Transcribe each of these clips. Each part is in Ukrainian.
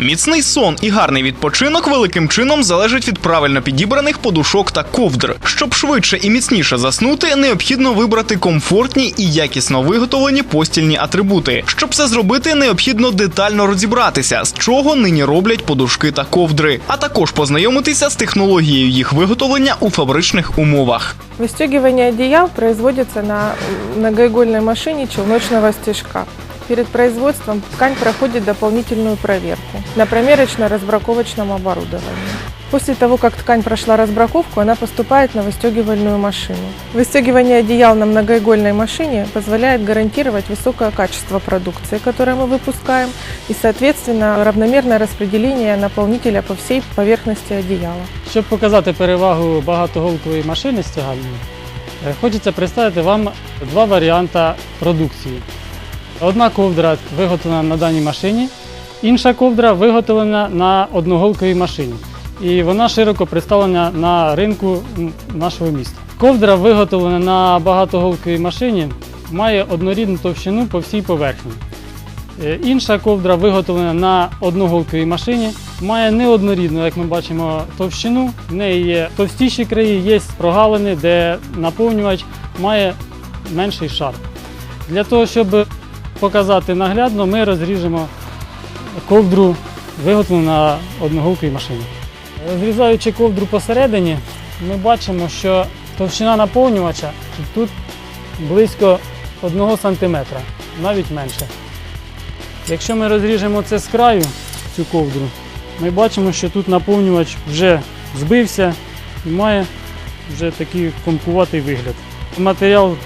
Міцний сон і гарний відпочинок великим чином залежать від правильно підібраних подушок та ковдр. Щоб швидше і міцніше заснути, необхідно вибрати комфортні і якісно виготовлені постільні атрибути. Щоб це зробити, необхідно детально розібратися, з чого нині роблять подушки та ковдри, а також познайомитися з технологією їх виготовлення у фабричних умовах. Выстегивание одеял производится на многоигольной машине челночного стежка. Перед производством ткань проходит дополнительную проверку на промерочно-разбраковочном оборудовании. После того, как ткань прошла разбраковку, она поступает на выстегивальную машину. Выстегивание одеял на многоигольной машине позволяет гарантировать высокое качество продукции, которую мы выпускаем, и, соответственно, равномерное распределение наполнителя по всей поверхности одеяла. Щоб показати перевагу багатоголкової машини стягальної, е, хочеться представити вам два варіанти продукції. Одна ковдра виготовлена на даній машині, інша ковдра виготовлена на одноголковій машині. І вона широко представлена на ринку нашого міста. Ковдра, виготовлена на багатоголковій машині, має однорідну товщину по всій поверхні. Е, Інша ковдра, виготовлена на одноголковій машині, має неоднорідну, як ми бачимо, товщину. В неї є товстіші краї, є прогалини, де наповнювач має менший шар. Для того, щоб показати наглядно, ми розріжемо ковдру, виготовлену на одноголковій машині. Розрізаючи ковдру посередині, ми бачимо, що товщина наповнювача тут близько 1 см, навіть менше. Якщо ми розріжемо це з краю, цю ковдру, ми бачимо, що тут наповнювач вже збився і має вже такий комкуватий вигляд. Матеріал,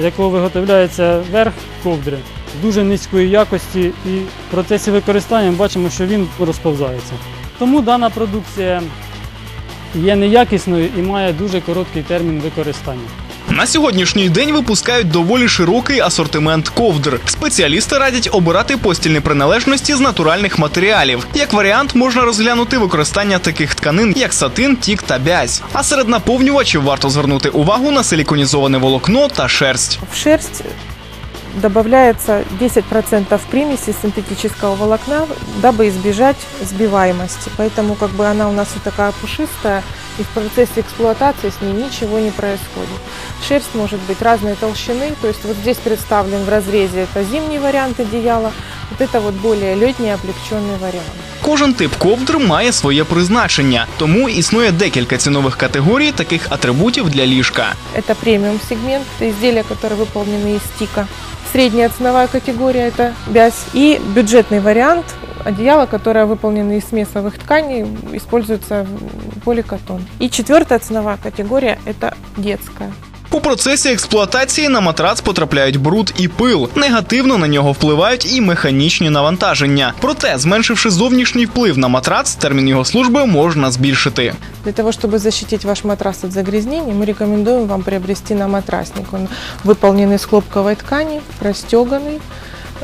з якого виготовляється верх ковдри, дуже низької якості і в процесі використання ми бачимо, що він розповзається. Тому дана продукція є неякісною і має дуже короткий термін використання. На сьогоднішній день випускають доволі широкий асортимент ковдр. Спеціалісти радять обирати постільні приналежності з натуральних матеріалів. Як варіант, можна розглянути використання таких тканин, як сатин, тік та бязь. А серед наповнювачів варто звернути увагу на силіконізоване волокно та шерсть. В шерсть добавляется 10% примеси синтетического волокна, дабы избежать сбиваемости. Поэтому как бы она у нас вот такая пушистая, и в процессе эксплуатации с ней ничего не происходит. Шерсть может быть разной толщины, то есть вот здесь представлен в разрезе это зимний вариант одеяла, вот это вот более летний облегченный вариант. Кожен тип ковдр має своє призначення, тому існує декілька цінових категорій таких атрибутів для ліжка. Это премиум сегмент, это изделия, которые выполнены из стика. Средняя ценовая категория – это бязь. И бюджетный вариант – одеяло, которое выполнено из смесовых тканей, используется поликотон. И четвертая ценовая категория – это детская. У процесі експлуатації на матрац потрапляють бруд і пил. Негативно на нього впливають і механічні навантаження. Проте, зменшивши зовнішній вплив на матрац, термін його служби можна збільшити. Для того, чтобы защитить ваш матрас от загрязнений, мы рекомендуем вам приобрести на матрасник. Он выполнен из хлопковой ткани, простеганный,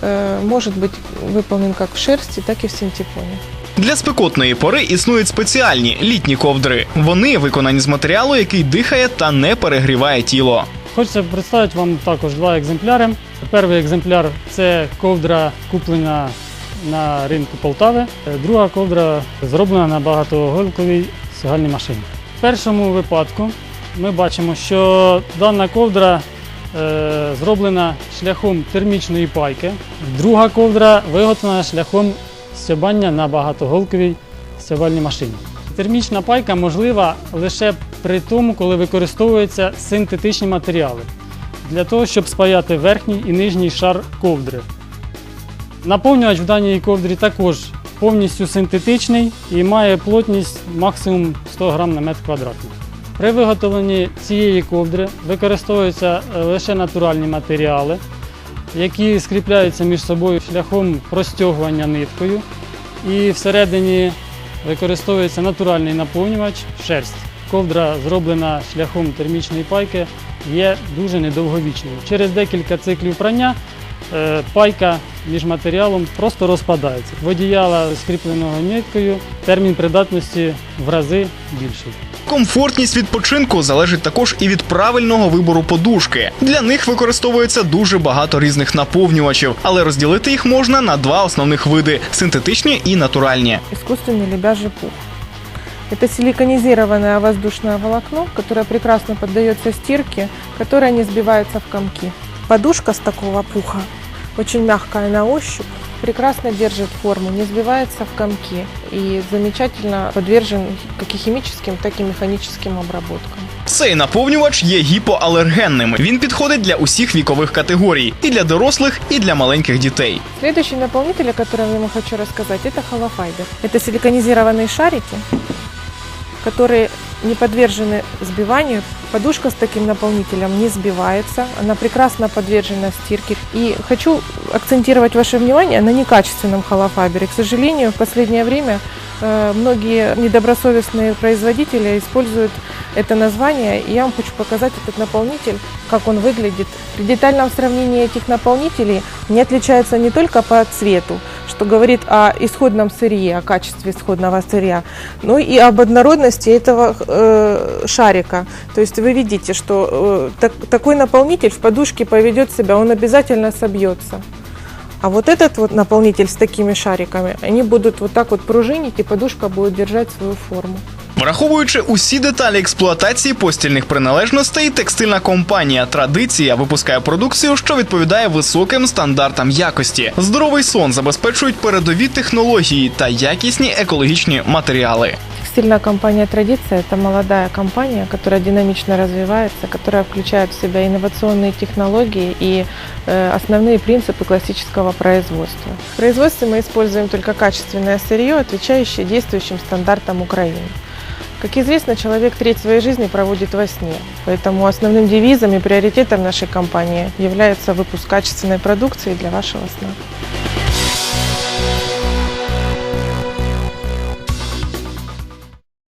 э, может быть выполнен как в шерсти, так и в синтепоне. Для спекотної пори існують спеціальні літні ковдри. Вони виконані з матеріалу, який дихає та не перегріває тіло. Хочеться представити вам також два екземпляри. Перший екземпляр це ковдра, куплена на ринку Полтави. Друга ковдра зроблена на багатоголковій сигальній машині. В першому випадку ми бачимо, що дана ковдра е, зроблена шляхом термічної пайки. Друга ковдра виготовлена шляхом стябання на багатоголковій стябальній машині. Термічна пайка можлива лише при тому, коли використовуються синтетичні матеріали для того, щоб спаяти верхній і нижній шар ковдри. Наповнювач в даній ковдрі також повністю синтетичний і має плотність максимум 100 г на метр квадратний. При виготовленні цієї ковдри використовуються е, лише натуральні матеріали, які скріпляються між собою шляхом простягування ниткою. І всередині використовується натуральний наповнювач шерсть. Ковдра, зроблена шляхом термічної пайки, є дуже недовговічною. Через декілька циклів прання е, пайка між матеріалом просто розпадається. Водіяла скріпленого ниткою термін придатності в рази більший. Комфортність відпочинку залежить також і від правильного вибору подушки. Для них використовується дуже багато різних наповнювачів, але розділити їх можна на два основних види: синтетичні і натуральні. Искусственный лебяжий пух. Это силиконизированное воздушное волокно, которое прекрасно поддается стирке, которое не сбивается в комки. Подушка с такого пуха очень мягкая на ощупь, прекрасно держит форму, не сбивается в комки и замечательно подвержен как и химическим, так и механическим обработкам. Цей наповнювач є гіпоалергенним. Він підходить для усіх вікових категорій і для дорослих, і для маленьких дітей. Следующий наполнитель, о котором я вам хочу рассказать, это холофайбер. Это силиконизированные шарики, которые не подвержены сбиванию. Подушка с таким наполнителем не сбивается, она прекрасно подвержена стирке. И хочу акцентировать ваше внимание на некачественном холофайбере. К сожалению, в последнее время э, многие недобросовестные производители используют это название. И я вам хочу показать этот наполнитель, как он выглядит. При детальном сравнении этих наполнителей они отличаются не только по цвету, что говорит о исходном сырье, о качестве исходного сырья, но и об однородности этого э, шарика. То есть вы видите, что э, так- такой наполнитель в подушке поведет себя, он обязательно собьется. А вот этот вот наполнитель с такими шариками, они будут вот так вот пружинить, и подушка будет держать свою форму. Враховуючи усі деталі експлуатації постільних приналежностей, текстильна компанія Традиція випускає продукцію, що відповідає високим стандартам якості. Здоровий сон забезпечують передові технології та якісні екологічні матеріали. Текстильная компания «Традиция» – это молодая компания, которая динамично развивается, которая включает в себя инновационные технологии и э, основные принципы классического производства. В производстве мы используем только качественное сырье, отвечающее действующим стандартам Украины. Как известно, человек треть своей жизни проводит во сне, поэтому основным девизом и приоритетом нашей компании является выпуск качественной продукции для вашего сна.